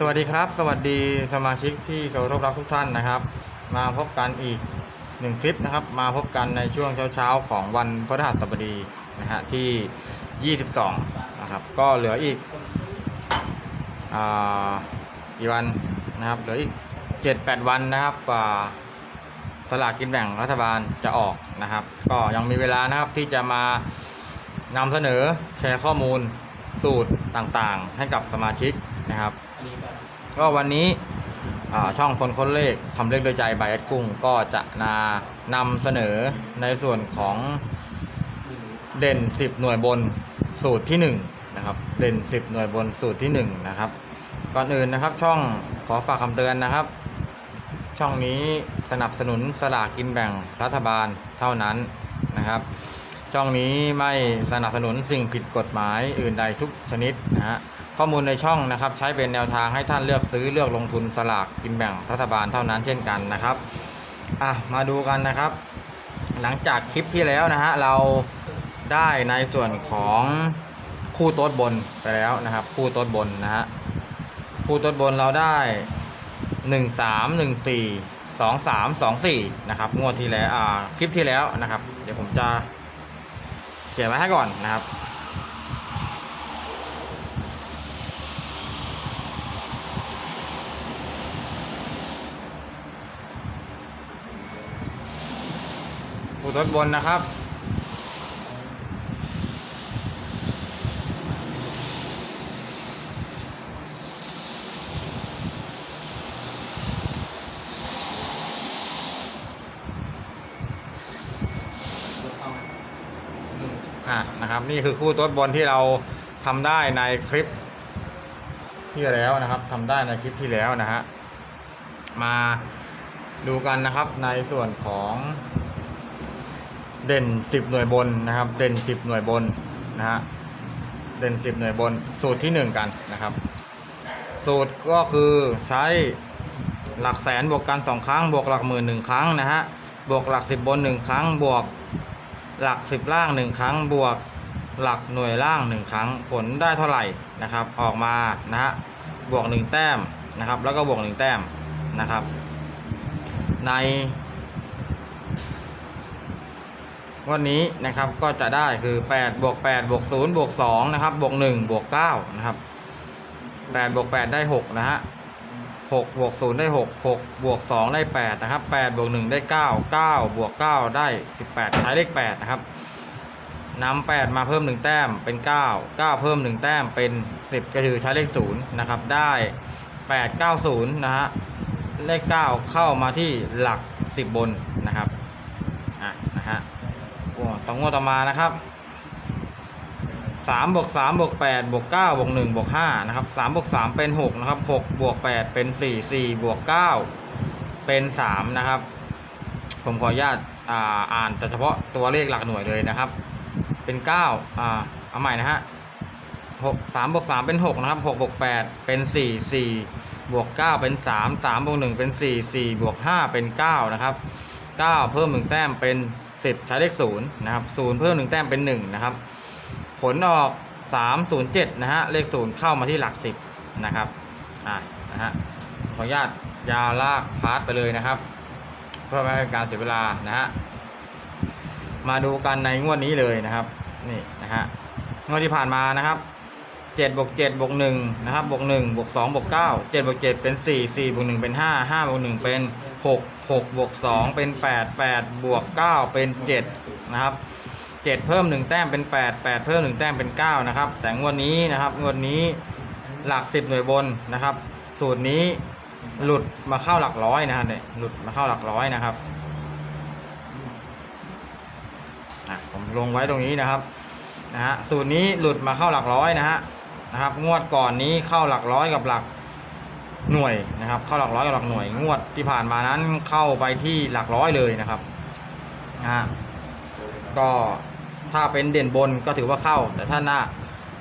สวัสดีครับ สวัสดีสมาชิกที่เคารพรักทุกท่านนะครับ มาพบกันอีกหนึ่งคลิปนะครับ มาพบกันในช่วงเช้าๆของวันพฤหัสบดีนะฮะที่ 22 นะครับ ก็เหลืออีกอ่ากี่วันนะครับเหลืออีก 7-8 วันนะครับกว่าสลากกินแบ่งรัฐบาลจะออกนะครับ ก็ยังมีเวลานะครับที่จะมานำเสนอแชร์ข้อมูลสูตรต่างๆ ให้กับสมาชิกนะครับ ก็วันนี้ช่องคนค้นเลขทำเลขโดยใจบายแอดกุ้งก็จะนานำเสนอในส่วนของเด่น 10 หน่วยบนสูตรที่1นะครับเด่น 10 หน่วยบนสูตรที่1นะครับก่อนอื่นนะครับช่องขอฝากคำเตือนนะครับ ช่องนี้สนับสนุนสลากกินแบ่งรัฐบาลเท่านั้นนะครับช่องนี้ไม่สนับสนุนสิ่งผิดกฎหมายอื่นใดทุกชนิดนะฮะ ข้อมูลในช่องนะครับ ใช้เป็นแนวทางให้ท่านเลือกซื้อเลือกลงทุนสลากกินแบ่งรัฐบาลเท่านั้นเช่นกันนะครับอะมาดูกันนะครับ หลังจากคลิปที่แล้วนะฮะเราได้ในส่วนของคู่โต๊ดบนไปแล้วนะครับ คู่โต๊ดบนนะฮะคู่โต๊ดบนเราได้หนึ่งสามหนึ่งสี่สองสามสองสี่นะครับงวดที่แล้วอ่าคลิปที่แล้วนะครับ เดี๋ยวผมจะเขียนไว้ให้ก่อนนะครับ ผู้ทดบนนะครับ อะนะครับ นี่คือคู่ตัวบนที่เราทำได้ในคลิปที่แล้วนะครับทำได้ในคลิปที่แล้วนะฮะมาดูกันนะครับในส่วนของ เด่น 10 หน่วยบนนะครับ เด่น 10 หน่วยบนนะฮะเด่น 10 หน่วยบนสูตรที่ 1 กันนะครับ สูตรก็คือใช้หลักแสนบวกกัน 2 ครั้ง บวกหลักหมื่นหนึ่งครั้งนะฮะบวกหลัก 10 บน 1 ครั้ง บวกหลัก 10 ล่าง 1 ครั้ง บวกหลักหน่วยล่าง 1 ครั้งผลได้เท่าไหร่นะครับ ออกมานะฮะบวก 1 แต้มนะครับ แล้วก็บวก 1 แต้มนะครับ ใน วันนี้นะครับก็จะได้คือ8บวก8บวก0บวก2นะครับบวก1บวก9นะครับ8บวก8ได้6นะฮะ6บวก0ได้6 6บวก2ได้8นะครับ8บวก1ได้9 9บวก9ได้ 18 ใช้เลข8นะครับนำ8มาเพิ่ม 1 แต้มเป็น 9 9 เพิ่ม 1 แต้มเป็น 10 ก็คือใช้เลข0นะครับได้ 8 9 0นะฮะเลข 9 เข้ามาที่หลัก 10 บนนะครับอะนะฮะ ต้องงวดต่อมานะครับ3บวก3บวก8บวก9บวก1บวก5นะครับ3บวก3เป็น6นะครับ6บวก8เป็น4 4บวก9เป็น3นะครับ ผมขออนุญาตอ่าอ่านแต่เฉพาะตัวเลขหลักหน่วยเลยนะครับ เป็น9อ่าเอาใหม่นะฮะ6 3บวก3เป็น6นะครับ6บวก8เป็น4 4บวก9เป็น3 3บวก1เป็น4 4บวก5เป็น9นะครับ9เพิ่ม1แต้มเป็น 10 ใช้เลข0นะครับ0เพิ่ม1แต้มเป็น1นะครับผลออก 307นะฮะเลข0เข้ามาที่หลัก 10นะครับอ่านะฮะขออนุญาตยาวลากพาร์ทไปเลยนะครับ เพื่อไม่ให้การเสียเวลานะฮะมาดูกันในงวดนี้เลยนะครับนี่นะฮะงวดที่ผ่านมานะครับ 7บวก7บวก1นะครับบวก1บวก2บวก9 7บวก7เป็น 4 4บวก1เป็น 5 5บวก1เป็น 6 6บวก2เป็น 8 8บวก9เป็น7นะครับ7เพิ่ม 1 แต้มเป็น 8 8 เพิ่ม 1 แต้มเป็น 9 นะครับ แต่งวดนี้นะครับงวดนี้หลัก 10 หน่วยบนนะครับ สูตรนี้หลุดมาเข้าหลักร้อยนะครับเนี่ยหลุดมาเข้าหลักร้อยนะครับผมลงไว้ตรงนี้นะครับนะฮะสูตรนี้หลุดมาเข้าหลักร้อยนะฮะ นะครับ งวดก่อนนี้เข้าหลักร้อยกับหลักหน่วยนะครับ เข้าหลักร้อยกับหลักหน่วย งวดที่ผ่านมานั้นเข้าไปที่หลักร้อยเลยนะครับนะฮะก็ถ้าเป็นเด่นบนก็ถือว่าเข้า แต่ถ้าหน้า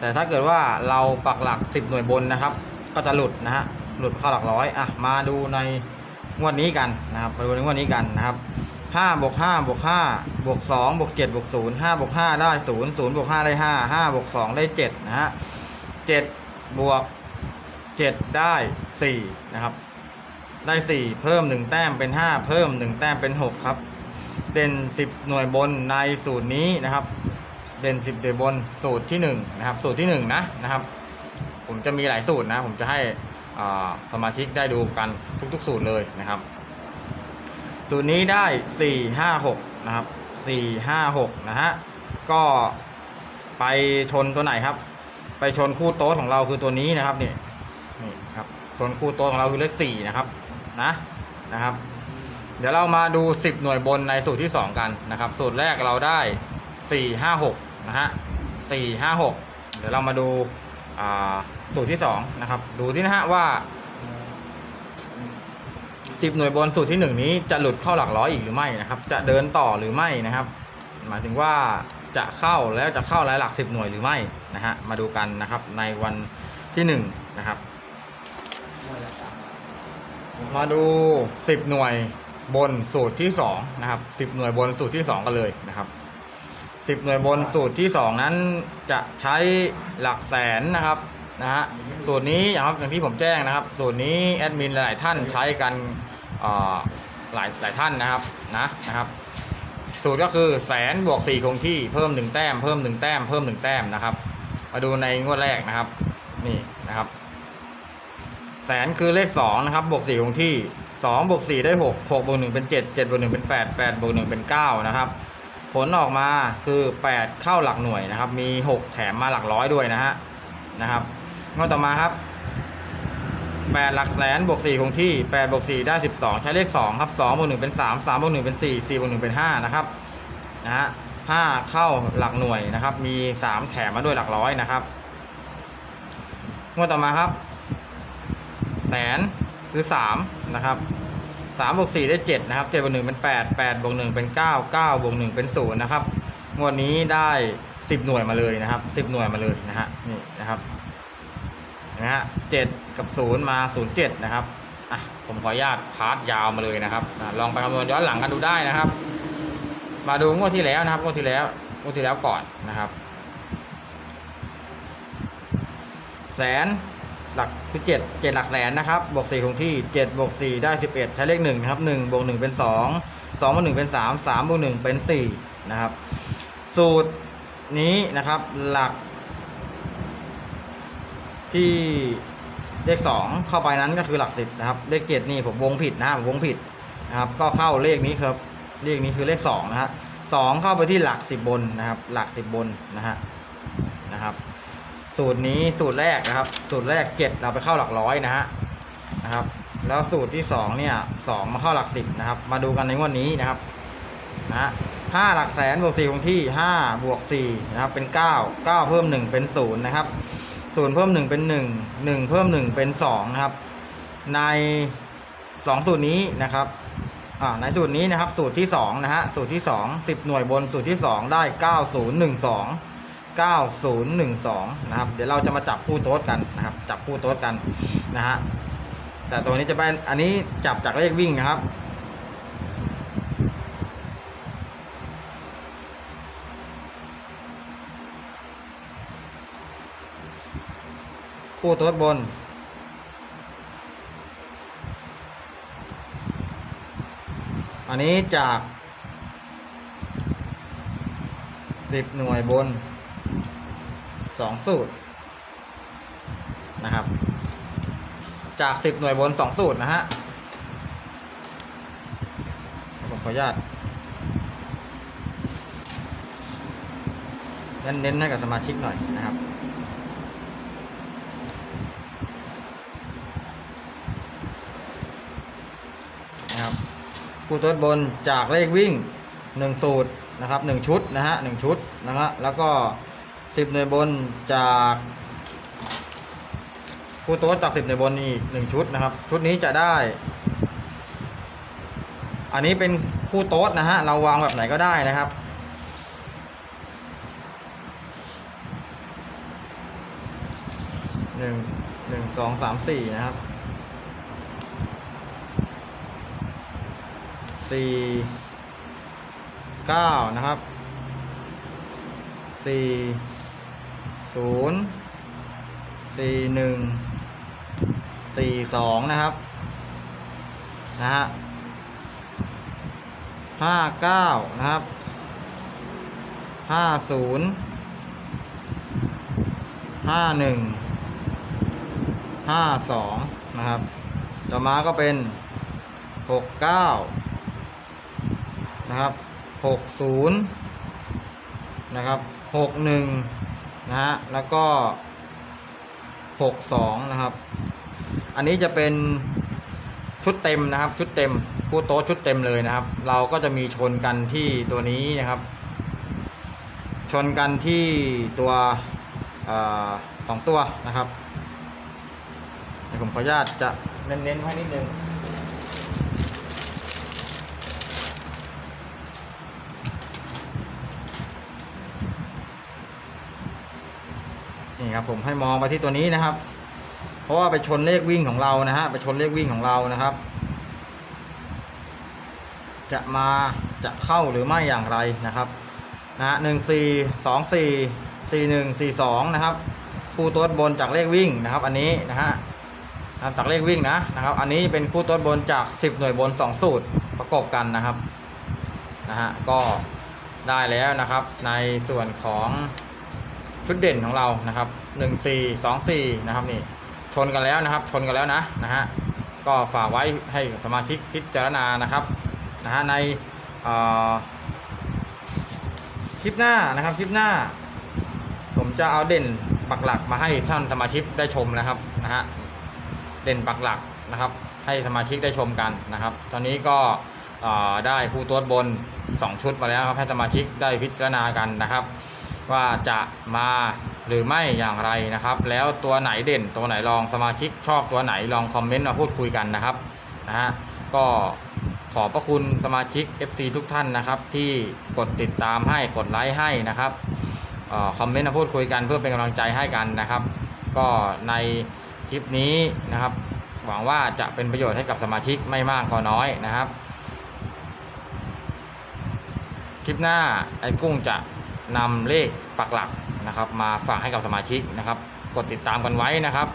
แต่ถ้าเกิดว่าเราปักหลัก 10 หน่วยบนนะครับ ก็จะหลุดนะฮะหลุดเข้าหลักร้อยอะมาดูในงวดนี้กันนะครับมาดูในงวดนี้กันนะครับห้าบวกห้าบวกห้าบวกสองบวกเจ็ดบวกศูนย์ห้าบวกห้าได้ศูนย์ศูนย์บวกห้าได้ห้าห้าบวกสองได้เจ็ดนะฮะ เจ็ดบวก 7 ได้4นะครับ ได้ 4 เพิ่ม 1 แต้มเป็น 5 เพิ่ม 1 แต้มเป็น 6 ครับ เด่น 10 หน่วยบนในสูตรนี้นะครับ เด่น 10หน่วยบนสูตรที่ 1 นะครับ สูตรที่ 1 นะนะครับ ผมจะมีหลายสูตรนะ ผมจะให้สมาชิกได้ดูกันทุกๆ สูตรเลยนะครับ สูตรนี้ได้ 4 5 6 นะครับ 4 5 6 นะฮะ ก็ไปชนตัวไหนครับ ไปชนคู่โต๊ดของเราคือตัวนี้นะครับนี่นี่ครับชนคู่โต๊ดของเราคือเลข4นะครับนะนะครับ เดี๋ยวเรามาดู 10 หน่วยบนในสูตรที่ 2 กันนะครับ สูตรแรกเราได้ 4 5 6นะฮะ4 5 6 เดี๋ยวเรามาดูอ่าสูตรที่2นะครับดูที่นะฮะว่า 10 หน่วยบนสูตรที่ 1 นี้จะหลุดเข้าหลักร้อยอีกหรือไม่นะครับ จะเดินต่อหรือไม่นะครับ หมายถึงว่าจะเข้าแล้วจะเข้าหลายหลัก 10 หน่วยหรือไม่ นะฮะมาดูกันนะครับในวันที่1นะครับมาดู 10 หน่วยบนสูตรที่2นะครับ10 หน่วยบนสูตรที่ 2 กันเลยนะครับ 10 หน่วยบนสูตรที่ 2 นั้นจะใช้หลักแสนนะครับนะฮะสูตรนี้อย่างครับอย่างที่ผมแจ้งนะครับ สูตรนี้แอดมินหลายท่านใช้กันหลายหลายท่านนะครับนะนะครับ สูตรก็คือแสนบวก4คงที่เพิ่ม1แต้มเพิ่ม1แต้มเพิ่ม1แต้มนะครับ มาดูในงวดแรกนะครับ นี่นะครับ แสนคือเลข2นะครับ บวก4คงที่2บวก4ได้6 6บวก1เป็น7 7บวก1เป็น8 8บวก1เป็น9นะครับ ผลออกมาคือ8เข้าหลักหน่วยนะครับ มี6แถมมาหลักร้อยด้วยนะฮะนะครับงวดต่อมาครับ8หลักแสนบวก4คงที่8บวก4ได้12ใช้เลข2ครับ2บวก1เป็น3 3บวก1เป็น4 4บวก1เป็น5นะครับนะฮะ 5 เข้าหลักหน่วยนะครับ มี 3 แถมมาด้วยหลักร้อยนะครับงวดต่อมาครับ แสนคือ 3 นะครับ3บวก4ได้ 7 นะครับ7บวก1เป็น 8 8บวก1เป็น 9 9บวก1เป็น0นะครับงวดนี้ได้ 10 หน่วยมาเลยนะครับ 10 หน่วยมาเลยนะฮะนี่นะครับนะฮะ7กับ 0 มา 07 นะครับอะผมขออนุญาตพาร์ทยาวมาเลยนะครับลองไปคำนวณย้อนหลังกันดูได้นะครับ มาดูงวดที่แล้วนะครับงวดที่แล้วงวดที่แล้วก่อนนะครับ แสนหลักคือเจ็ดเจ็ดหลักแสนนะครับ บวกสี่คงที่เจ็ดบวกสี่ได้สิบเอ็ดใช้เลขหนึ่งนะครับหนึ่งบวกหนึ่งเป็นสองสองบวกหนึ่งเป็นสามสามบวกหนึ่งเป็นสี่นะครับ สูตรนี้นะครับหลัก ที่เลขสองเข้าไปนั้นก็คือหลักสิบนะครับ เลขเจ็ดนี่ผมวงผิดนะผมวงผิดนะครับ ก็เข้าเลขนี้ครับ เลขนี้คือเลขสองนะฮะสองเข้าไปที่หลักสิบบนนะครับ หลักสิบบนนะฮะนะครับ สูตรนี้สูตรแรกนะครับ สูตรแรกเจ็ดเราไปเข้าหลักร้อยนะฮะนะครับ แล้วสูตรที่สองเนี่ยสองมาเข้าหลักสิบนะครับ มาดูกันในงวดนี้นะครับนะฮะห้าหลักแสนบวกสี่คงที่ห้าบวกสี่นะครับเป็นเก้าเก้าเพิ่มหนึ่งเป็นศูนย์นะครับศูนย์เพิ่มหนึ่งเป็นหนึ่งหนึ่งเพิ่มหนึ่งเป็นสองนะครับ ในสองสูตรนี้นะครับ อ่าในสูตรนี้นะครับสูตรที่สองนะฮะสูตรที่สองสิบหน่วยบนสูตรที่สองได้เก้าศูนย์หนึ่งสอง9012 นะครับ เดี๋ยวเราจะมาจับคู่โต๊ดกันนะครับ จับคู่โต๊ดกันนะฮะแต่ตัวนี้จะเป็นอันนี้จับจากเลขวิ่งนะครับ คู่โต๊ดบน อันนี้จากสิบหน่วยบนสองสูตรนะครับ จากสิบหน่วยบนสองสูตรนะฮะผมขออนุญาตเน้นๆให้กับสมาชิกหน่อยนะครับนะครับ คู่ตัวบนจากเลขวิ่งหนึ่งสูตรนะครับหนึ่งชุดนะฮะหนึ่งชุดนะฮะแล้วก็สิบหน่วยบนจากคู่โต๊ดจากสิบหน่วยบนอีกหนึ่งชุดนะครับ ชุดนี้จะได้ อันนี้เป็นคู่โต๊ดนะฮะเราวางแบบไหนก็ได้นะครับหนึ่งหนึ่งสองสามสี่นะครับ สี่เก้านะครับสี่ศูนย์สี่หนึ่งสี่สองนะครับ นะฮะห้าเก้านะครับห้าศูนย์ห้าหนึ่งห้าสองนะครับ ต่อมาก็เป็นหกเก้า นะครับหกศูนย์นะครับหกหนึ่งนะฮะแล้วก็หกสองนะครับ อันนี้จะเป็นชุดเต็มนะครับ ชุดเต็มคู่โต๊ะชุดเต็มเลยนะครับ เราก็จะมีชนกันที่ตัวนี้นะครับ ชนกันที่ตัวอสองตัวนะครับผมขออนุญาตจะเน้นๆให้นิดนึง นี่ครับผมให้มองไปที่ตัวนี้นะครับ เพราะว่าไปชนเลขวิ่งของเรานะฮะไปชนเลขวิ่งของเรานะครับ จะมาจะเข้าหรือไม่อย่างไรนะครับนะฮะหนึ่งสี่สองสี่สี่หนึ่งสี่สองนะครับคู่ตัวบนจากเลขวิ่งนะครับ อันนี้นะฮะจากเลขวิ่งนะนะครับ อันนี้เป็นคู่ตัวบนจาก 10 หน่วยบน 2 สูตรประกอบกันนะครับนะฮะก็ได้แล้วนะครับในส่วนของ ชุดเด่นของเรานะครับ1 4 2 4นะครับนี่ชนกันแล้วนะครับ ชนกันแล้วนะนะฮะก็ฝากไว้ให้สมาชิกพิจารณานะครับนะฮะในคลิปหน้านะครับคลิปหน้า ผมจะเอาเด่นปักหลักมาให้ท่านสมาชิกได้ชมนะครับนะฮะเด่นปักหลักนะครับ ให้สมาชิกได้ชมกันนะครับ ตอนนี้ก็ได้คู่ตัวบน 2 ชุดมาแล้วครับให้สมาชิกได้พิจารณากันนะครับ ว่าจะมาหรือไม่อย่างไรนะครับ แล้วตัวไหนเด่นตัวไหนลองสมาชิกชอบตัวไหนลองคอมเมนต์มาพูดคุยกันนะครับนะฮะก็ขอบพระคุณสมาชิก FC ทุกท่านนะครับ ที่กดติดตามให้กดไลค์ให้นะครับออคอมเมนต์มาพูดคุยกันเพื่อเป็นกำลังใจให้กันนะครับ ก็ในคลิปนี้นะครับ หวังว่าจะเป็นประโยชน์ให้กับสมาชิกไม่มากก็น้อยนะครับ คลิปหน้าไอ้กุ้งจะ นำเลขปักหลักนะครับ มาฝากให้กับสมาชิกนะครับ กดติดตามกันไว้นะครับ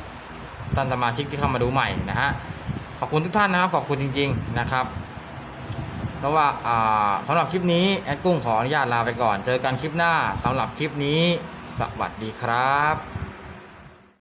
ท่านสมาชิกที่เข้ามาดูใหม่นะฮะขอบคุณทุกท่านนะครับขอบคุณจริง ๆนะครับเพราะว่าอ่าสำหรับคลิปนี้แอดกุ้งขออนุญาตลาไปก่อน เจอกันคลิปหน้าสำหรับคลิปนี้ สวัสดีครับ